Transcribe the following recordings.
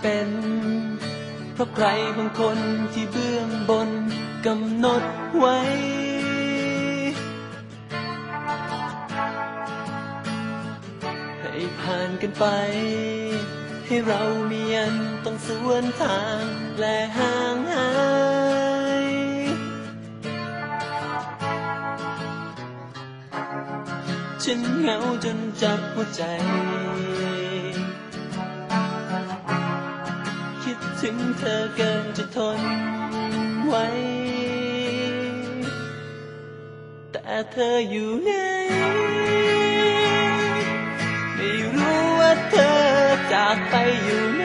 เป็น เพราะใครบางคนที่เบื้องบนกำหนดไว้ ให้ผ่านกันไป ให้เรามีอันต้องสวนทางและห่างหายฉันเหงาจนจับหัวใจ เธอเกินจะทนไว้ แต่เธออยู่ไหนไม่รู้ว่าเธอจากไปอยู่ไหน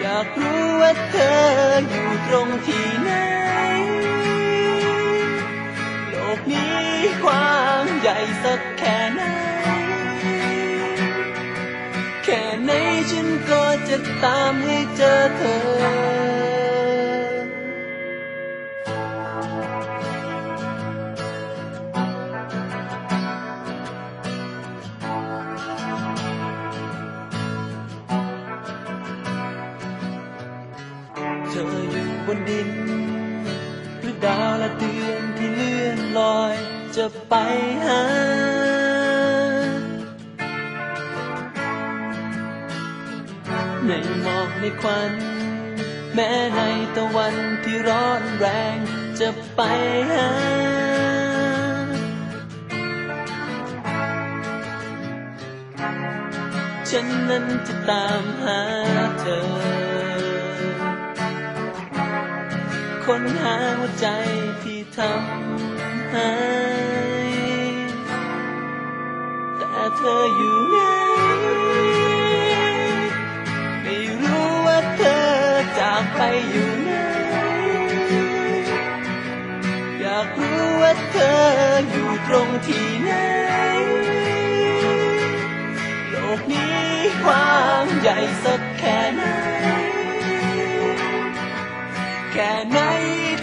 อยากรู้ว่าเธออยู่ตรงที่ไหนโลกนี้กว้างใหญ่สักแค่ไหน จะตามให้เจอเธอเธออยู่บนดินหรือดาวและเดือนที่เลื่อนลอยจะไปหา ในหมอกในควัน แม้ในตะวันที่ร้อนแรงจะไปหาฉันนั้นจะตามหาเธอค้นหาหัวใจที่ทำให้แต่เธออยู่ไหน ไปอยู่ไหนอยากรู้ว่าเธออยู่ตรงที่ไหน โลกนี้กว้างใหญ่สักแค่ไหน แค่ไหน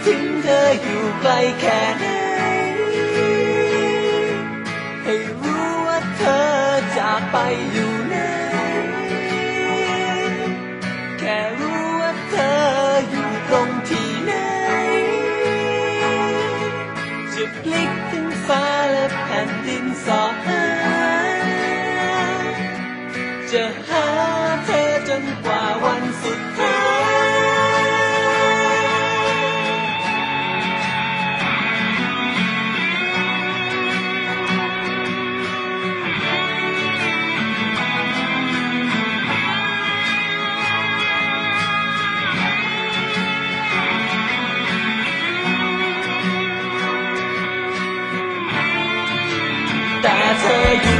ถึงเธออยู่ไกลแค่ไหน ให้รู้ว่าเธอจากไปอยู่ take it.